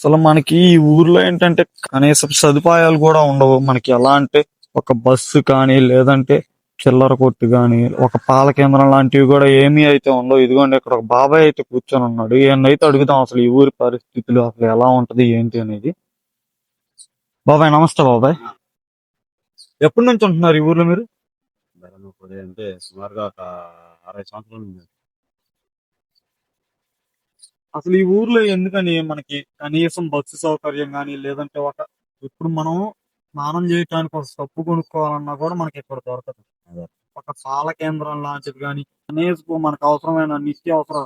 అసలు మనకి ఈ ఊర్లో ఏంటంటే కనీసం సదుపాయాలు కూడా ఉండవు. మనకి ఎలా అంటే ఒక బస్సు కానీ లేదంటే చిల్లర కొట్టు కానీ ఒక పాల కేంద్రం లాంటివి కూడా ఏమీ అయితే ఉండవు. ఇదిగోండి ఇక్కడ ఒక బాబాయ్ అయితే కూర్చొని ఉన్నాడు. ఈయనైతే అడుగుతాం అసలు ఈ ఊరి పరిస్థితులు అసలు ఎలా ఉంటది ఏంటి అనేది. బాబాయ్ నమస్తే బాబాయ్. ఎప్పటి నుంచి ఉంటున్నారు ఈ ఊర్లో మీరు? అంటే సుమారుగా ఒక అరవై సంవత్సరాలు అసలు ఈ ఊర్లో ఎందుకని మనకి కనీసం బస్సు సౌకర్యం కానీ లేదంటే ఒక ఇప్పుడు మనం స్నానం చేయడానికి ఒక సబ్బు కొనుక్కోవాలన్నా కూడా మనకి ఇక్కడ దొరకదు. ఒక పాల కేంద్రం లాంటిది కానీ కనీసం మనకు అవసరమైన నిత్య అవసరం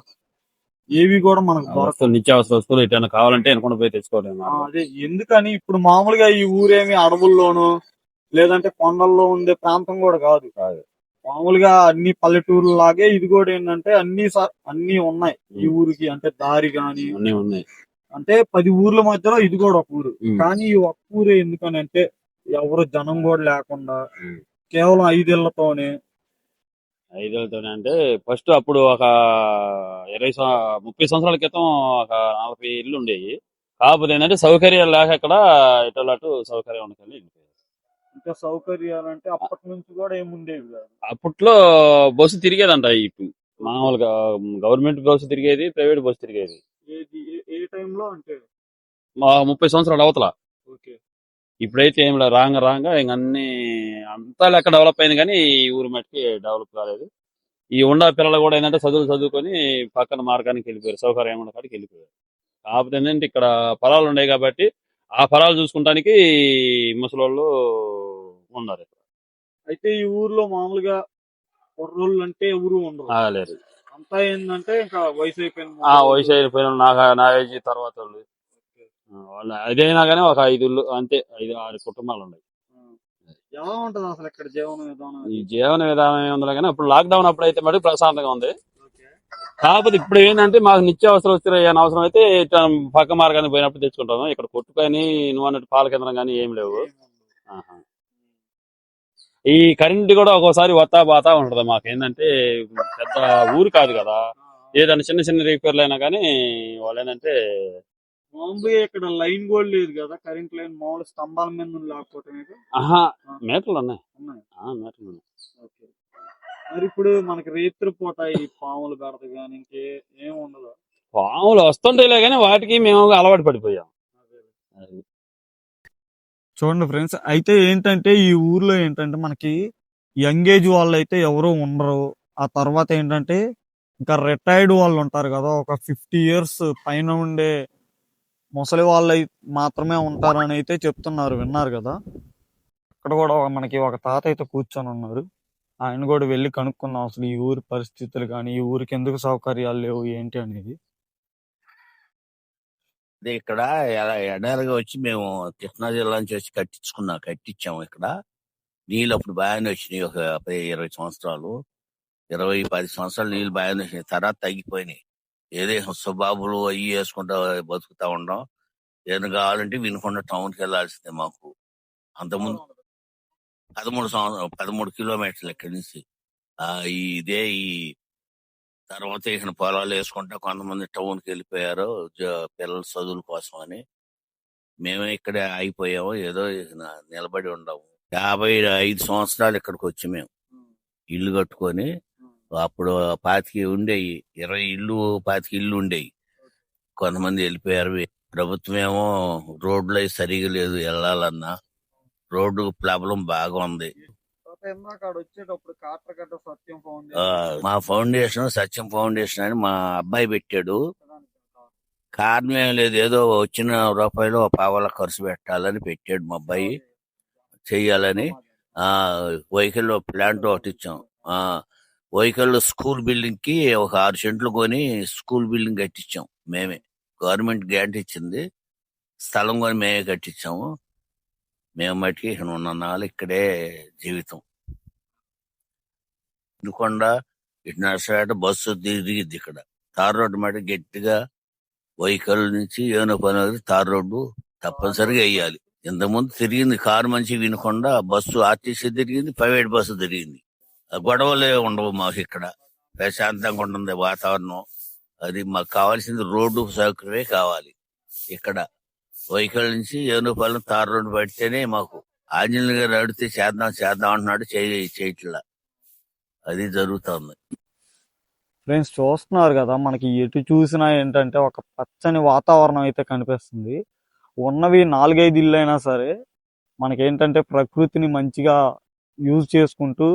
ఏవి కూడా మనకు దొరకదు నిత్యావసర వస్తువులు ఎటైనా కావాలంటే అనుకుంటూ పోయి తెచ్చుకోవడం అదే. ఎందుకని ఇప్పుడు మామూలుగా ఈ ఊరేమి అడవుల్లోనూ లేదంటే కొండల్లో ఉండే ప్రాంతం కూడా కాదు. కాదు. మామూలుగా అన్ని పల్లెటూరు లాగే ఇది కూడా ఏంటంటే అన్ని అన్ని ఉన్నాయి. ఈ ఊరికి అంటే దారి గాని అన్నీ ఉన్నాయి. అంటే పది ఊర్ల మధ్యలో ఇది కూడా ఒక ఊరు. కానీ ఈ ఒక్క ఊరే ఎందుకని అంటే ఎవరు జనం కూడా లేకుండా. కేవలం ఐదేళ్ళతోనే ఐదేళ్ళతో అంటే ఫస్ట్ అప్పుడు ఒక ఇరవై ముప్పై సంవత్సరాల క్రితం ఒక నలభై ఇల్లు ఉండేవి కాకపోతే ఏంటంటే సౌకర్యాలు లేక ఇక్కడ ఇటు సౌకర్యం ఉండకని ఇంకా సౌకర్యాలు అంటే అప్పటి నుంచి కూడా ఏముండేవి కాదు. అప్పట్లో బస్సు తిరిగేదంట ఇప్పుడు. మామూలుగా గవర్నమెంట్ బస్సు తిరిగేది ప్రైవేట్ బస్సు తిరిగేది. ఏది ఏ- ఏ టైంలో అంటే? మా ముప్పై సంవత్సరాలు అవతల. ఓకే. ఇప్పుడైతే ఏం లేదు రాంగ రాంగ ఇంక అన్ని అంతా లెక్క డెవలప్ అయింది కానీ ఈ ఊరి మట్టికి డెవలప్ కాలేదు. ఈ ఉన్న పిల్లలు కూడా ఏంటంటే చదువులు చదువుకొని పక్కన మార్గానికి వెళ్ళిపోయారు. సౌకర్యం ఉన్న కాడికి వెళ్ళిపోయారు. కాకపోతే ఏంటంటే ఇక్కడ పొలాలు ఉన్నాయి కాబట్టి ఆ పొలాలు చూసుకుంటానికి ముసలోళ్ళు ఉన్నారు ఇక్కడ. అయితే ఈ ఊర్లో మామూలుగా కుర్రోళ్ళు అంటే ఎవరు ఉండరు. ఆ, లేరు అంతా ఏంటంటే ఇంకా వయసు అయిపోయింది ఆ వయసు అయిపోయిన నా ఏజ్ తర్వాత వాళ్ళు. ఆ, వాళ్ళు అదైనా కానీ ఒక ఐదు ఇళ్ళు అంతే ఐదు ఆరు కుటుంబాలు ఉన్నాయి. ఎలా ఉంటది అసలు ఇక్కడ జీవన విధానం ఈ జీవన విధానం ఏముంది కానీ అప్పుడు లాక్డౌన్ అప్పుడు అయితే మరి ప్రశాంతంగా ఉంది. ఓకే. కాకపోతే ఇప్పుడు ఏంటంటే మాకు నిత్యావసరం వస్తే ఏమైనా అవసరం అయితే ఇట్లా పక్క మార్గానికి పోయినప్పుడు తెచ్చుకుంటాము. ఇక్కడ కొట్టు కానీ నువ్వు అన్నట్టు పాల కేంద్రం కానీ ఏం లేవు. ఆహా. ఈ కరెంట్ కూడా ఒక్కోసారి వత్తా బాతా ఉంటది మాకు. ఏంటంటే పెద్ద ఊరు కాదు కదా. ఏదైనా చిన్న చిన్న రిపేర్లు అయినా కానీ వాళ్ళు ఏంటంటే ఇక్కడ లైన్ కూడా లేదు కదా. కరెంట్ లైన్ మామూలు స్తంభాల మీద లేకపోతే ఆహా మీటర్లు ఉన్నాయి. మీటర్లు ఉన్నాయి. మరి ఇప్పుడు మనకి రేత్రి ఈ పాములు పెడత కానీ ఇంకే ఏం ఉండదు. పాములు వస్తుంటాయిలే కానీ వాటికి మేము అలవాటు పడిపోయాం. చూడండి ఫ్రెండ్స్ అయితే ఏంటంటే ఈ ఊర్లో ఏంటంటే మనకి యంగ్ ఏజ్ వాళ్ళు అయితే ఎవరు ఉండరు. ఆ తర్వాత ఏంటంటే ఇంకా రిటైర్డ్ వాళ్ళు ఉంటారు కదా ఒక ఫిఫ్టీ ఇయర్స్ పైన ఉండే ముసలి వాళ్ళు మాత్రమే ఉంటారని అయితే చెప్తున్నారు విన్నారు కదా. అక్కడ కూడా మనకి ఒక తాత అయితే కూర్చొని ఉన్నారు. ఆయన కూడా వెళ్ళి కనుక్కున్నాం అసలు ఈ ఊరి పరిస్థితులు కానీ ఈ ఊరికి ఎందుకు సౌకర్యాలు లేవు ఏంటి అనేది. ఇక్కడ ఎడ- ఎడారిగా వచ్చి మేము కృష్ణా జిల్లా నుంచి వచ్చి కట్టించుకున్నాం కట్టించాము ఇక్కడ. నీళ్ళు అప్పుడు బాగానే వచ్చినాయి ఒక పది ఇరవై సంవత్సరాలు. ఇరవై పది సంవత్సరాలు నీళ్ళు బాగానే వచ్చినాయి. తర్వాత తగ్గిపోయినాయి. ఏదే సుబాబులు అయ్యి వేసుకుంటా బతుకుతా ఉన్నాం. ఏదైనా కావాలంటే వినుకొండ టౌన్కి వెళ్ళాల్సిందే మాకు. అంతకుముందు పదమూడు సంవత్సరం పదమూడు కిలోమీటర్లు ఇక్కడి నుంచి. ఇదే ఈ తర్వాత ఇక్కడ పొలాలు వేసుకుంటా కొంతమంది టౌన్కి వెళ్ళిపోయారు పిల్లల చదువుల కోసం అని. మేమే ఇక్కడే ఆగిపోయాము. ఏదో నిలబడి ఉండము యాభై ఐదు సంవత్సరాలు ఇక్కడికి వచ్చి మేము. ఇల్లు కట్టుకొని అప్పుడు పాతికి ఉండేవి ఇరవై ఇల్లు పాతికి ఇల్లు ఉండేవి కొంతమంది వెళ్ళిపోయారు. ప్రభుత్వం ఏమో రోడ్లు సరిగా లేదు వెళ్ళాలన్నా. రోడ్డు ప్రాబ్లం బాగా ఉంది. వచ్చేటప్పుడు సత్యం మా ఫౌండేషన్ సత్యం ఫౌండేషన్ అని మా అబ్బాయి పెట్టాడు. కారణం ఏం లేదు ఏదో వచ్చిన రూపాయలు పావల ఖర్చు పెట్టాలని పెట్టాడు మా అబ్బాయి. చెయ్యాలని. ఆ వెహికల్ ప్లాంట్ ఒకటి ఇచ్చాం. ఆ వెహికల్ స్కూల్ బిల్డింగ్కి ఒక ఆరు సెంట్లు కొని స్కూల్ బిల్డింగ్ కట్టించాం మేమే. గవర్నమెంట్ గ్రాంట్ ఇచ్చింది. స్థలం కొని మేమే కట్టించాము మేము మట్టికి ఇక్కడ ఉన్న నాళ్ళు ఇక్కడే జీవితం. ఇందుకొండ ఇటు నర్సరాట బస్సు తిరిగిద్ది ఇక్కడ. తార్ రోడ్డు మాట గట్టిగా వెహికల్ నుంచి ఏమైనా పని తార్ రోడ్డు తప్పనిసరిగా వేయాలి. ఇంతకుముందు తిరిగింది కారు మంచి వినకుండా బస్సు ఆర్టీసీ తిరిగింది ప్రైవేట్ బస్సు తిరిగింది. గొడవలే ఉండవు మాకు ఇక్కడ. ప్రశాంతంగా ఉంటుంది వాతావరణం. అది మాకు కావాల్సింది రోడ్డు సౌకర్యమే కావాలి. ఇక్కడ వైకల్ నుంచి ఏనుపల్లి తార్ రోడ్డు పడితేనే మాకు. ఆంజనేయులు గారు అడిగితే చేద్దాం చేద్దాం అంటున్నాడు చేయ చేయట్లా అది జరుగుతుంది. ఫ్రెండ్స్ చూస్తున్నారు కదా మనకి ఎటు చూసినా ఏంటంటే ఒక పచ్చని వాతావరణం అయితే కనిపిస్తుంది. ఉన్నవి నాలుగైదు ఇల్లు అయినా సరే మనకి ఏంటంటే ప్రకృతిని మంచిగా యూజ్ చేసుకుంటూ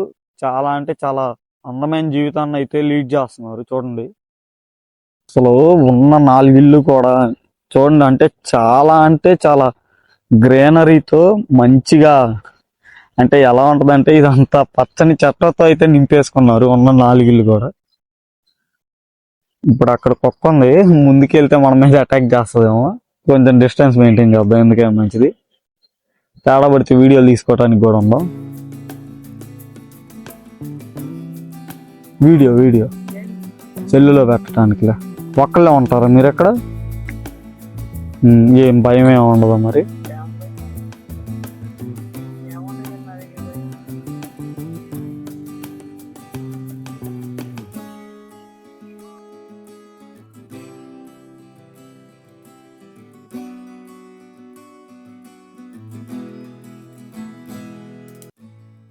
చాలా అంటే చాలా అందమైన జీవితాన్ని అయితే లీడ్ చేస్తున్నారు. చూడండి. అసలు ఉన్న నాలుగు ఇల్లు కూడా చూడండి అంటే చాలా అంటే చాలా గ్రీనరీతో మంచిగా అంటే ఎలా ఉంటుందంటే ఇదంతా పచ్చని చెట్లతో అయితే నింపేసుకున్నారు ఉన్న నాలుగిళ్ళు కూడా. ఇప్పుడు అక్కడ కుక్క ఉంది ముందుకెళ్తే మన మీద అటాక్ చేస్తుందేమో. కొంచెం డిస్టెన్స్ మెయింటైన్ చేద్దాం ఎందుకే మంచిది. తేడా పడితే వీడియోలు తీసుకోవడానికి కూడా ఉందాం. Video video. సెల్లులో పెట్టడానికిలే ఒక్కళ్ళే ఉంటారా మీరు ఎక్కడ ఏం భయం ఏమి ఉండదు మరి?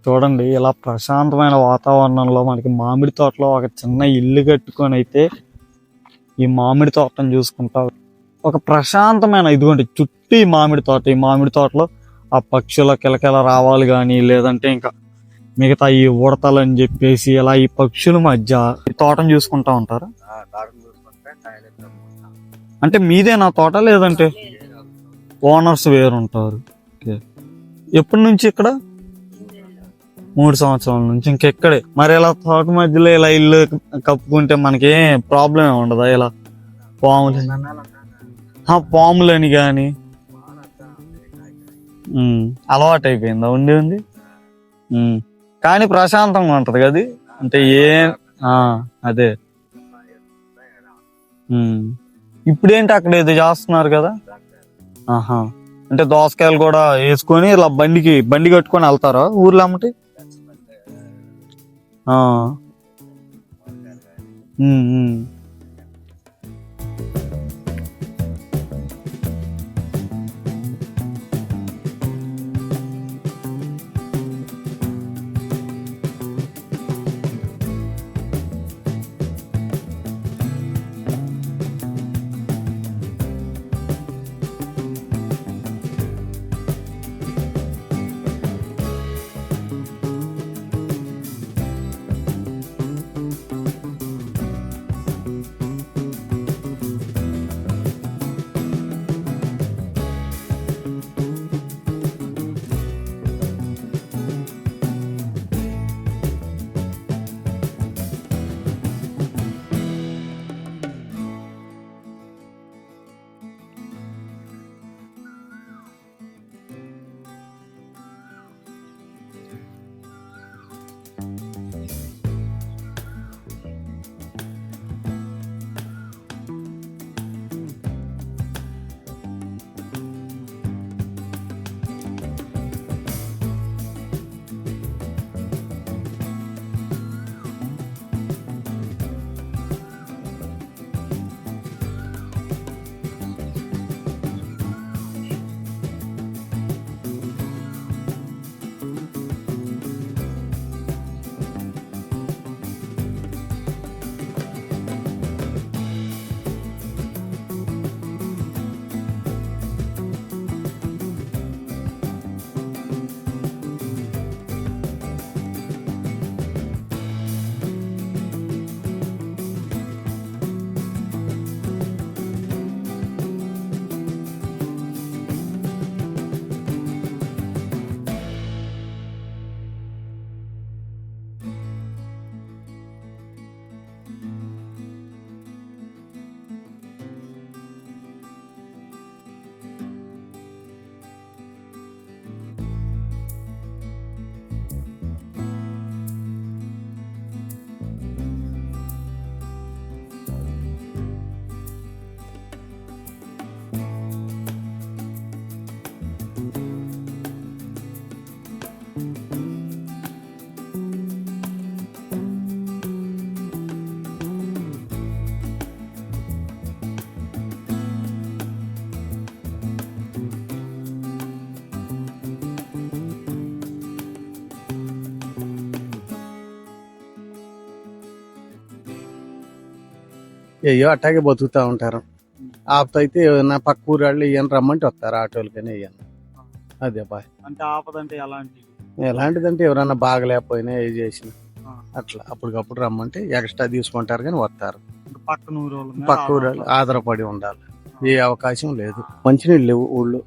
చూడండి ఇలా ప్రశాంతమైన వాతావరణంలో మనకి మామిడి తోటలో ఒక చిన్న ఇల్లు కట్టుకొని అయితే ఈ మామిడి తోటను చూసుకుంటా. ఒక ప్రశాంతమైన ఇదిగోండి చుట్టూ ఈ మామిడి తోట. ఈ మామిడి తోటలో ఆ పక్షుల కిలకిల రావాలి కానీ లేదంటే ఇంకా మిగతా ఈ ఉడతలు అని చెప్పేసి ఇలా ఈ పక్షుల మధ్య ఈ తోటను చూసుకుంటా ఉంటారు? అంటే మీదే నా తోట లేదంటే? ఓనర్స్ వేరుంటారు. ఎప్పటి నుంచి ఇక్కడ? మూడు సంవత్సరాల నుంచి ఇంకెక్కడే. మరి ఇలా తోట మధ్యలో ఇలా ఇల్లు కప్పుకుంటే మనకి ప్రాబ్లం ఉండదా? ఇలా పాములు పాములని కానీ అలవాటు అయిపోయిందా ఉండి ఉంది కానీ ప్రశాంతంగా ఉంటది కదా అంటే ఏ అదే. ఇప్పుడేంటి అక్కడ ఏదో చేస్తున్నారు కదా? ఆహా. అంటే దోసకాయలు కూడా వేసుకొని ఇలా బండికి బండి కట్టుకొని వెళ్తారా ఊర్లో అమ్మటి? ఆ. అయ్యో అట్టాగే బతుకుతా ఉంటారు. ఆపత అయితే ఏమన్నా పక్క ఊరు వాళ్ళు ఇవన్నీ రమ్మంటే వస్తారు ఆటోలు కానీ ఇవన్నీ అదే బాయ్. అంటే ఆపదంటే ఎలాంటి ఎలాంటిదంటే ఎవరన్నా బాగలేకపోయినా ఏ చేసిన. అట్లా అప్పటికప్పుడు రమ్మంటే ఎక్స్ట్రా తీసుకుంటారు కానీ వస్తారు. పక్క ఊరు వాళ్ళు ఆధారపడి ఉండాలి. ఏ అవకాశం లేదు. మంచినీళ్ళు లేవు ఊళ్ళో.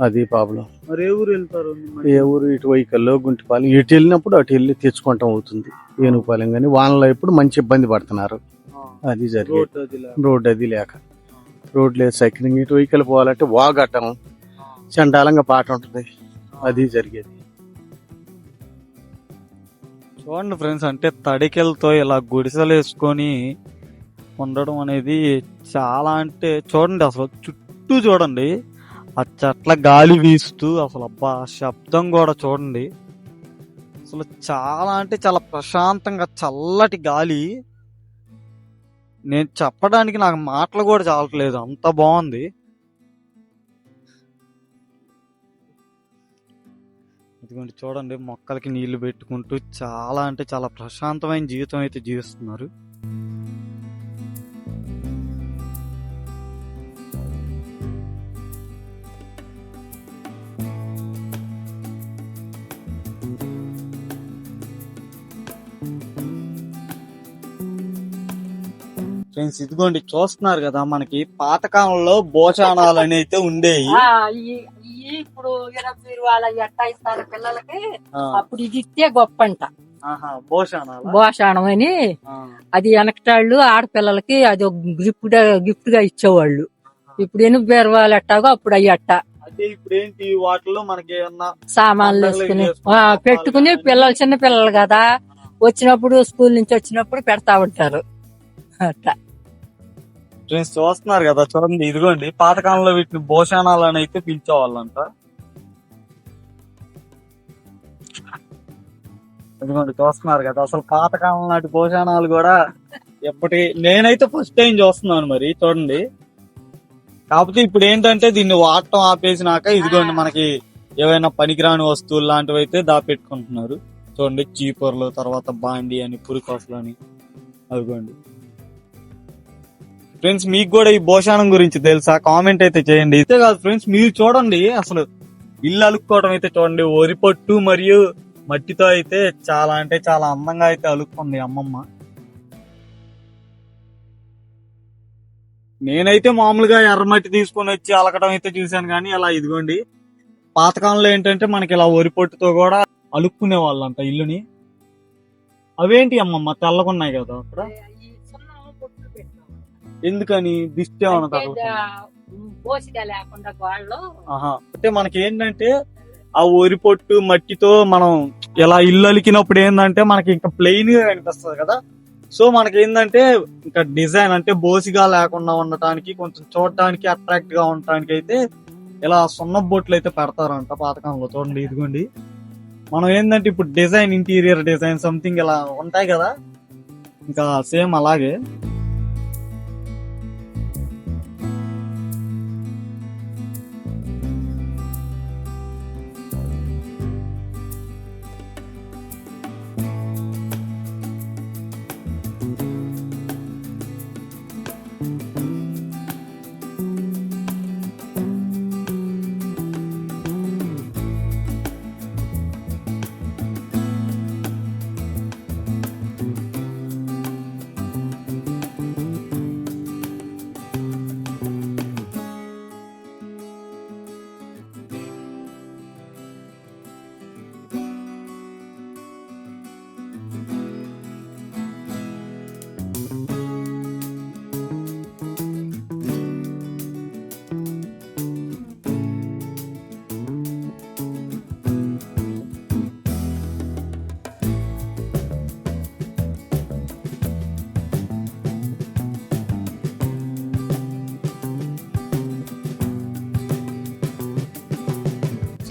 అది ప్రాబ్లం మరి ఏ ఊరు వెళ్తారు? ఏ ఊరు? ఇటు వైకల్లో గుంటిపాలెం. ఇటు వెళ్ళినప్పుడు అటు వెళ్ళి తెచ్చుకుంటాం అవుతుంది. ఏనుగుపాలెం కానీ వానలో ఎప్పుడు మంచి ఇబ్బంది పడుతున్నారు. అది జరిగేది. రోడ్డు అది లే- రోడ్ అది లేక రోడ్ లేదు సైక్లింగ్ ఇటు వెహికల్ పోవాలంటే వాగటం. చండాలంగా పాట ఉంటుంది. అది జరిగేది. చూడండి ఫ్రెండ్స్ అంటే తడికెలతో ఇలా గుడిసెలు వేసుకొని ఉండడం అనేది చాలా అంటే చూడండి అసలు చుట్టూ చూడండి ఆ చెట్ల గాలి వీస్తూ అసలు అబ్బా శబ్దం కూడా చూడండి. అసలు చాలా అంటే చాలా ప్రశాంతంగా చల్లటి గాలి నేను చెప్పడానికి నాకు మాటలు కూడా చాలట్లేదు. అంత బాగుంది. ఇదిగోండి చూడండి మొక్కలకి నీళ్ళు పెట్టుకుంటూ చాలా అంటే చాలా ప్రశాంతమైన జీవితం అయితే జీవిస్తున్నారు. ఫ్రెండ్స్ ఇదిగోండి చూస్తున్నారు కదా మనకి పాతకాలంలో భోజనాలు అని అయితే ఉండేవి. ఇప్పుడు వాళ్ళ ఎట్టా ఇస్తారు పిల్లలకి అప్పుడు ఇది ఇస్తే గొప్ప అంట? భోషాణం అని. అది వెనకటాళ్ళు ఆడపిల్లలకి అది ఒక గిఫ్ట్ గిఫ్ట్గా ఇచ్చేవాళ్ళు ఇప్పుడు ఎనుగు పేరు వాళ్ళు ఎట్టాగో అప్పుడు అయ్యి అట్ట. ఇప్పుడు ఏంటి వాటిలో మనకి సామాన్లు వేసుకుని పెట్టుకుని పాలు పిల్లలు చిన్న పిల్లలు కదా. వచ్చినప్పుడు స్కూల్ నుంచి వచ్చినప్పుడు పెడతా ఉంటారు. అట్ట. నేను చూస్తున్నారు కదా చూడండి ఇదిగోండి పాతకాలంలో వీటిని భోషణాలు అని అయితే పిలిచేవాళ్ళంట. ఇదిగోండి చూస్తున్నారు కదా అసలు పాతకాలం నాటి భోజనాలు కూడా ఎప్పటి నేనైతే ఫస్ట్ టైం చూస్తున్నాను మరి చూడండి. కాకపోతే ఇప్పుడు ఏంటంటే దీన్ని వాడటం ఆపేసినాక ఇదిగోండి మనకి ఏవైనా పనికిరాని వస్తువులు లాంటివి అయితే దాపెట్టుకుంటున్నారు. చూడండి చీపర్లు తర్వాత బాండి అని పురికోసలు అని అదిగోండి. ఫ్రెండ్స్ మీకు కూడా ఈ భోషానం గురించి తెలుసా? కామెంట్ అయితే చేయండి. ఇదే కాదు ఫ్రెండ్స్ మీరు చూడండి అసలు ఇల్లు అలుక్కోవడం అయితే చూడండి వరి పొట్టు మరియు మట్టితో అయితే చాలా అంటే చాలా అందంగా అయితే అలుక్కుంది అమ్మమ్మ. నేనైతే మామూలుగా ఎర్రమట్టి తీసుకొని వచ్చి అలకడం అయితే చూశాను కానీ అలా ఇదిగోండి. పాతకాలంలో ఏంటంటే మనకి ఇలా వరి పొట్టుతో కూడా అలుక్కునే వాళ్ళంట ఇల్లుని. అవేంటి అమ్మమ్మ? తెల్లగున్నాయి కదా అక్కడ. ఎందుకని దిష్టి ఏమైనా తగులుతుందా? పోసిగా లేకుండా గోళ్ళు ఆహా. అంటే మనకి ఏంటంటే ఆ వరి పొట్టు మట్టితో మనం ఇలా ఇల్లు అలికినప్పుడు ఏంటంటే మనకి ఇంకా ప్లెయిన్గా కనిపిస్తుంది కదా. సో మనకి ఏంటంటే ఇంకా డిజైన్ అంటే బోసిగా లేకుండా ఉండటానికి కొంచెం చూడటానికి అట్రాక్ట్గా ఉండటానికి అయితే ఇలా సున్న బొట్లు అయితే పెడతారంట పాతకంలో చూడండి ఇదిగోండి. మనం ఏంటంటే ఇప్పుడు డిజైన్ ఇంటీరియర్ డిజైన్ సంథింగ్ ఇలా ఉంటాయి కదా. ఇంకా సేమ్ అలాగే.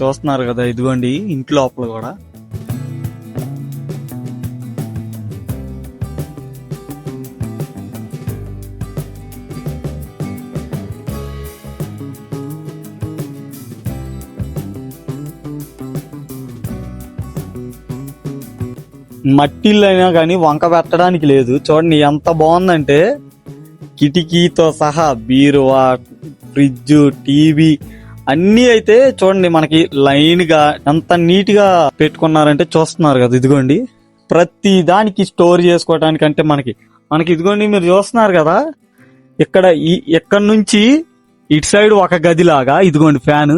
చూస్తున్నారు కదా ఇదిగోండి ఇంటి లోపల కూడా. మట్టిల్లైనా అయినా కానీ వంక పెట్టడానికి లేదు. చూడండి ఎంత బాగుందంటే కిటికీతో సహా బీరువా ఫ్రిడ్జ్ టీవీ అన్నీ అయితే చూడండి మనకి లైన్గా ఎంత నీట్గా పెట్టుకున్నారంటే చూస్తున్నారు కదా ఇదిగోండి. ప్రతి దానికి స్టోర్ చేసుకోవడానికి అంటే మనకి మనకి ఇదిగోండి మీరు చూస్తున్నారు కదా ఇక్కడ ఈ ఇక్కడ నుంచి ఇటు సైడ్ ఒక గది లాగా ఇదిగోండి ఫ్యాన్.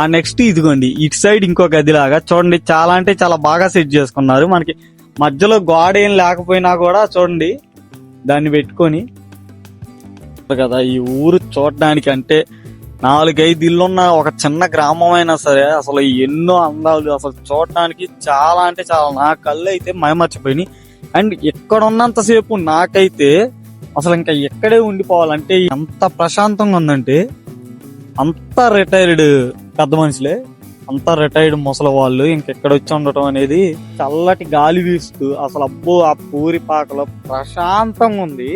ఆ నెక్స్ట్ ఇదిగోండి ఇటు సైడ్ ఇంకో గది లాగా చూడండి చాలా అంటే చాలా బాగా సెట్ చేసుకున్నారు. మనకి మధ్యలో గోడ ఏం లేకపోయినా కూడా చూడండి దాన్ని పెట్టుకొని కదా ఈ ఊరు చూడడానికి అంటే నాలుగైదు ఇల్లున్న ఒక చిన్న గ్రామం అయినా సరే అసలు ఎన్నో అందాలు అసలు చూడటానికి చాలా అంటే చాలా. నా కళ్ళు అయితే మయమర్చిపోయినాయి అండ్ ఎక్కడ ఉన్నంతసేపు నాకైతే అసలు ఇంకా ఎక్కడే ఉండిపోవాలంటే ఎంత ప్రశాంతంగా ఉందంటే అంత రిటైర్డ్ పెద్ద మనుషులే అంతా రిటైర్డ్ ముసలి వాళ్ళు ఇంకెక్కడ వచ్చి ఉండటం అనేది చల్లటి గాలి వీస్తూ అసలు అబ్బో ఆ పూరి పాకలో ప్రశాంతంగా ఉంది.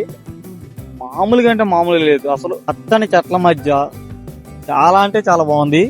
మామూలుగా అంటే మామూలుగా లేదు. అసలు అత్తని చెట్ల మధ్య చాలా అంటే చాలా బాగుంది.